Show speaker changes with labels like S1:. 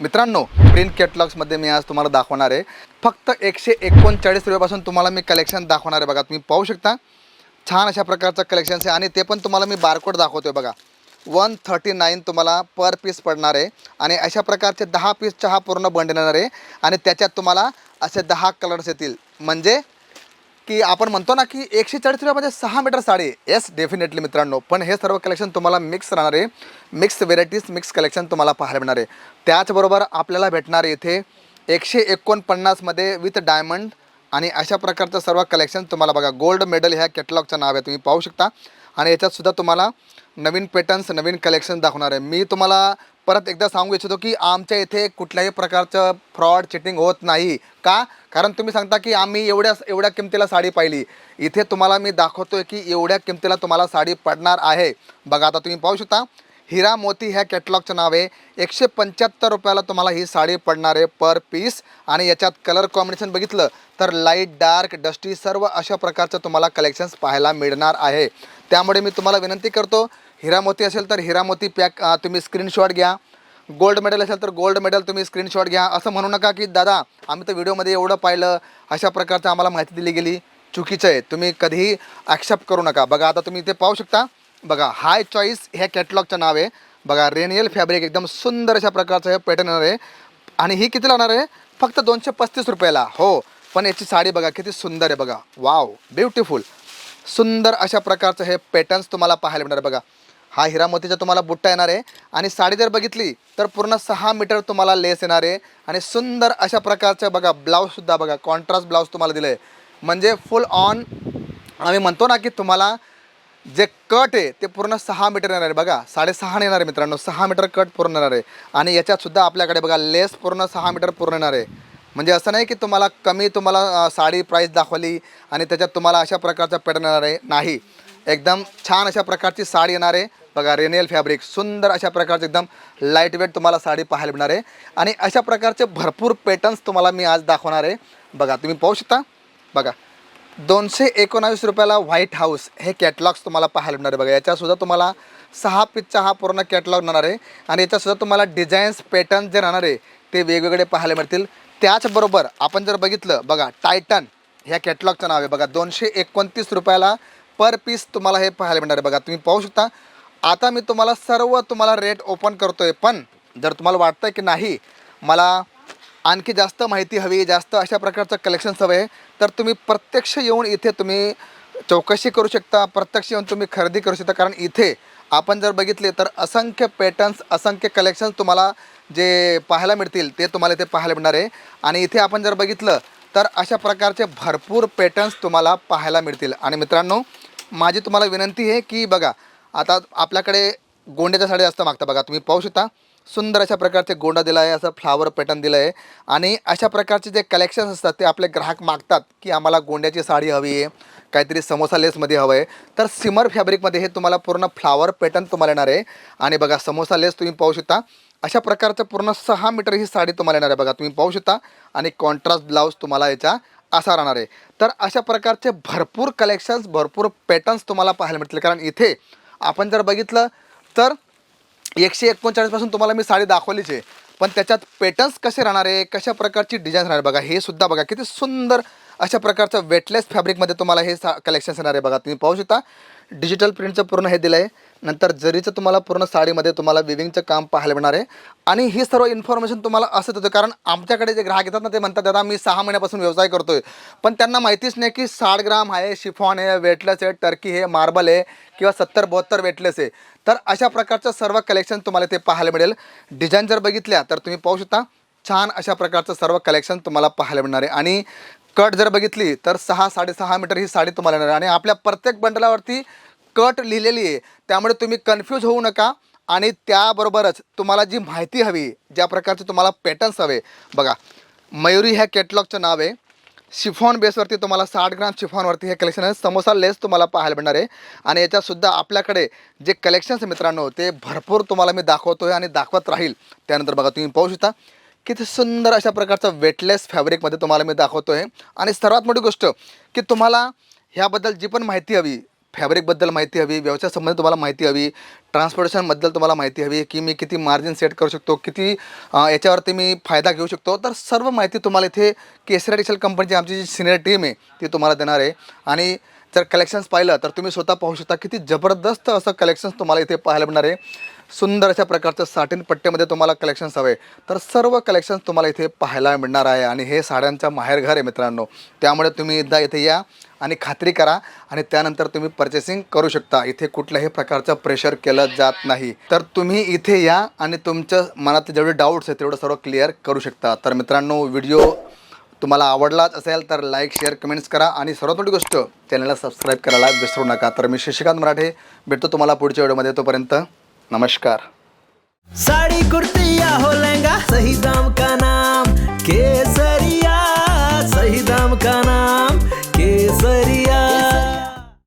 S1: मित्रांनो प्रिंट कॅटलॉग्समध्ये मी आज तुम्हाला दाखवणार आहे. फक्त एकशे एकोणचाळीस रुपयापासून तुम्हाला मी कलेक्शन दाखवणार आहे बघा. तुम्ही पाहू शकता. छान अशा प्रकारचं कलेक्शन्स आहे आणि ते पण तुम्हाला मी बारकोड दाखवतोय बघा. वन थर्टी नाईन तुम्हाला पर पीस पडणार आहे. आणि अशा प्रकारचे दहा पीस चहा पूर्ण बंड येणार आहे. आणि त्याच्यात तुम्हाला असे दहा कलर्स येतील. म्हणजे की आपण म्हणतो ना की एकशे चाळीस रुपयामध्ये सहा मीटर साडी येस डेफिनेटली मित्रांनो. पण हे सर्व कलेक्शन तुम्हाला मिक्स राहणार आहे. मिक्स व्हेरायटीज मिक्स कलेक्शन तुम्हाला पाहायला मिळणार आहे. त्याचबरोबर आपल्याला भेटणार इथे एकशे एकोणपन्नासमध्ये विथ डायमंड आणि अशा प्रकारचं सर्व कलेक्शन तुम्हाला बघा. गोल्ड मेडल ह्या कॅटलॉगचं नाव आहे. तुम्ही पाहू शकता. आणि याच्यातसुद्धा तुम्हाला नवीन पॅटर्न्स नवीन कलेक्शन दाखवणार आहे. मी तुम्हाला परत एकदा सांगू इच्छितो की आमच्या इथे कुठल्याही प्रकारचं फ्रॉड चिटिंग होत नाही. का? कारण तुम्ही सांगता की आम्ही एवढ्या एवढ्या किमतीला साडी पाहिली. इथे तुम्हाला मी दाखवतोय की एवढ्या किमतीला तुम्हाला साडी पडणार आहे. बघा आता तुम्ही पाहू शकता. हिरा मोती ह्या कॅटलॉगचं नाव आहे. एकशे पंच्याहत्तर रुपयाला तुम्हाला ही साडी पडणार आहे पर पीस. आणि याच्यात कलर कॉम्बिनेशन बघितलं तर लाइट डार्क डस्टी सर्व अशा प्रकारचं तुम्हाला कलेक्शन्स पाहायला मिळणार आहे. त्यामुळे मी तुम्हाला विनंती करतो हिरा मोती असेल तर हिरा मोती पॅक तुम्ही स्क्रीनशॉट घ्या. गोल्ड मेडल असेल तर गोल्ड मेडल तुम्ही स्क्रीनशॉट घ्या. असं म्हणू नका की दादा आम्ही तर व्हिडिओमध्ये एवढं पाहिलं. अशा प्रकारचं आम्हाला माहिती दिली गेली. चुकीचं आहे. तुम्ही कधीही ॲक्सेप्ट करू नका. बघा आता तुम्ही इथे पाहू शकता. बघा हाय चॉईस ह्या कॅटलॉगचं नाव आहे. बघा रेनियल फॅब्रिक एकदम सुंदर अशा प्रकारचं हे पॅटर्न येणार आहे. आणि ही किती लागणार आहे? फक्त दोनशे पस्तीस रुपयाला. हो पण याची साडी बघा किती सुंदर आहे बघा. वाव ब्युटिफुल सुंदर अशा प्रकारचं हे पॅटर्न्स तुम्हाला पाहायला मिळणार बघा. हा हिरामतीचा तुम्हाला बुट्टा येणार आहे. आणि साडी जर बघितली तर पूर्ण सहा मीटर तुम्हाला लेस येणार आहे. आणि सुंदर अशा प्रकारचं बघा ब्लाऊजसुद्धा बघा कॉन्ट्रास्ट ब्लाऊज तुम्हाला दिलं आहे म्हणजे फुल ऑन आम्ही म्हणतो ना की तुम्हाला जे कट आहे ते पूर्ण सहा मीटर येणार आहे बघा. साडेसहा येणार आहे मित्रांनो. सहा मीटर कट पूर्ण येणार आहे. आणि याच्यातसुद्धा आपल्याकडे बघा लेस पूर्ण सहा मीटर पूर्ण येणार आहे. म्हणजे असं नाही की तुम्हाला कमी तुम्हाला साडी प्राईस दाखवली आणि त्याच्यात तुम्हाला अशा प्रकारचा पॅटर्न येणार आहे. नाही. एकदम छान अशा प्रकारची साडी येणार आहे. बघा रेनियल फॅब्रिक सुंदर अशा प्रकारचं एकदम लाइट वेट तुम्हाला साडी पाहायला मिळणार आहे. आणि अशा प्रकारचे भरपूर पॅटर्न्स तुम्हाला मी आज दाखवणार आहे. बघा तुम्ही पाहू शकता? बघा. दोनशे एकोणावीस रुपयाला व्हाईट हाऊस हे कॅटलॉग्स तुम्हाला पाहायला मिळणार आहे. बघा याच्यासुद्धा तुम्हाला सहा पीसचा हा पूर्ण कॅटलॉग राहणार आहे. आणि याच्यासुद्धा तुम्हाला डिझाईन्स पॅटर्न जे राहणार आहे ते वेगवेगळे पाहायला मिळतील. त्याचबरोबर आपण जर बघितलं बघा टायटन ह्या कॅटलॉगचं नाव आहे. बघा दोनशे एकोणतीस रुपयाला पर पीस तुम्हाला हे पाहायला मिळणार आहे. बघा तुम्ही पाहू शकता. आता मी तुम्हाला सर्व तुम्हाला रेट ओपन करतो आहे पण जर तुम्हाला वाटतं की नाही मला आणखी जास्त माहिती हवी जास्त अशा प्रकारचं कलेक्शन्स हवं आहे तर तुम्ही प्रत्यक्ष येऊन इथे तुम्ही चौकशी करू शकता प्रत्यक्ष येऊन तुम्ही खरेदी करू शकता. कारण इथे आपण जर बघितले तर असंख्य पॅटर्न्स असंख्य कलेक्शन्स तुम्हाला जे पाहायला मिळतील ते तुम्हाला इथे पाहायला मिळणार आहे. आणि इथे आपण जर बघितलं तर अशा प्रकारचे भरपूर पॅटर्न्स तुम्हाला पाहायला मिळतील. आणि मित्रांनो माझी तुम्हाला विनंती आहे की बघा आता आपल्याकडे गोंड्याच्या साड्या जास्त मागता बघा तुम्ही पाहू शकता. सुंदर अशा प्रकारचे गोंडा दिला आहे असं फ्लावर पॅटर्न दिलं आहे आणि अशा प्रकारचे जे कलेक्शन्स असतात ते आपले ग्राहक मागतात की आम्हाला गोंड्याची साडी हवी आहे काहीतरी समोसा लेसमध्ये हवं आहे. तर सिमर फॅब्रिकमध्ये हे तुम्हाला पूर्ण फ्लावर पॅटर्न तुम्हाला येणार आहे. आणि बघा समोसा लेस तुम्ही पाहू शकता. अशा प्रकारचं पूर्ण सहा मीटर ही साडी तुम्हाला येणार आहे बघा तुम्ही पाहू शकता. आणि कॉन्ट्रास्ट ब्लाऊज तुम्हाला याचा असा राहणार आहे. तर अशा प्रकारचे भरपूर कलेक्शन्स भरपूर पॅटर्न्स तुम्हाला पाहायला मिळतील. कारण इथे आपण जर बघितलं तर एकशे एकोणचाळीसपासून तुम्हाला मी साडी दाखवलीच आहे. पण त्याच्यात पॅटर्न्स कसे राहणार आहे? कशा प्रकारची डिझाईन राहणार बघा हे सुद्धा बघा किती सुंदर अशा प्रकारचं वेटलेस फॅब्रिकमध्ये तुम्हाला हे सा कलेक्शन्स येणार आहे. बघा तुम्ही पाहू शकता डिजिटल प्रिंटचं पूर्ण हे दिलं आहे नंतर जरीचं तुम्हाला पूर्ण साडीमध्ये तुम्हाला विविंगचं काम पाहायला मिळणार आहे. आणि ही सर्व इन्फॉर्मेशन तुम्हाला असं होतं कारण आमच्याकडे जे ग्राहक येतात ना ते म्हणतात दादा मी सहा महिन्यापासून व्यवसाय करतोय. पण त्यांना माहितीच नाही की साठ ग्राम आहे शिफॉन आहे वेटलेस आहे टर्की आहे मार्बल आहे किंवा सत्तर बहात्तर वेटलेस आहे. तर अशा प्रकारचं सर्व कलेक्शन तुम्हाला ते पाहायला मिळेल. डिझाईन जर बघितल्या तर तुम्ही पाहू शकता छान अशा प्रकारचं सर्व कलेक्शन तुम्हाला पाहायला मिळणार आहे. आणि कट जर बघितली तर सहा साडेसहा मीटर ही साडी तुम्हाला येणार आहे. आणि आपल्या प्रत्येक बंडलावरती कट लिहिलेली आहे. त्यामुळे तुम्ही कन्फ्यूज होऊ नका. आणि त्याबरोबरच तुम्हाला जी माहिती हवी ज्या प्रकारचे तुम्हाला पॅटर्न्स हवे बघा मयुरी ह्या कॅटलॉगचं नाव आहे. शिफॉन बेसवरती तुम्हाला साठ ग्राम शिफॉनवरती हे कलेक्शन आहे. समोसा लेस तुम्हाला पाहायला मिळणार आहे. आणि याच्यातसुद्धा आपल्याकडे जे कलेक्शन्स मित्रांनो ते भरपूर तुम्हाला मी दाखवतो आहे आणि दाखवत राहील. त्यानंतर बघा तुम्ही पाहू शकता. किती सुंदर अशा प्रकारचं वेटलेस फॅब्रिकमध्ये तुम्हाला मी दाखवतो आहे आणि सर्वात मोठी गोष्ट की तुम्हाला ह्याबद्दल जी पण माहिती हवी फॅब्रिकबद्दल माहिती हवी व्यवसाय संबंधित तुम्हाला माहिती हवी ट्रान्सपोर्टेशनबद्दल तुम्हाला माहिती हवी की मी किती मार्जिन सेट करू शकतो किती याच्यावरती मी फायदा घेऊ शकतो. तर सर्व माहिती तुम्हाला इथे केसरा डिशल कंपनीची आमची जी सिनियर टीम आहे ती तुम्हाला देणार आहे. आणि जर कलेक्शन्स पाहिलं तर तुम्ही स्वतः पाहू शकता किती जबरदस्त असं कलेक्शन्स तुम्हाला इथे पाहायला मिळणार आहे. सुंदर अशा प्रकारचं साठीन पट्ट्यामध्ये तुम्हाला कलेक्शन्स हवे. तर सर्व कलेक्शन्स तुम्हाला इथे पाहायला मिळणार आहे. आणि हे साड्यांचा माहेरघर आहे मित्रांनो. त्यामुळे तुम्ही एकदा इथे या आणि खात्री करा. आणि त्यानंतर तुम्ही पर्चेसिंग करू शकता. इथे कुठल्याही प्रकारचं प्रेशर केलं जात नाही. तर तुम्ही इथे या आणि तुमच्या मनात जेवढे डाऊट्स आहेत तेवढं सर्व क्लिअर करू शकता. तर मित्रांनो व्हिडिओ तुम्हाला आवडलाच असेल तर लाईक शेअर कमेंट्स करा. आणि सर्वात मोठी गोष्ट चॅनलला सबस्क्राईब करायला विसरू नका. तर मी शशिकांत मराठे भेटतो तुम्हाला पुढच्या व्हिडिओमध्ये तोपर्यंत नमस्कार.
S2: साड़ी कुर्ती या हो लहंगा सही दाम का नाम? केसर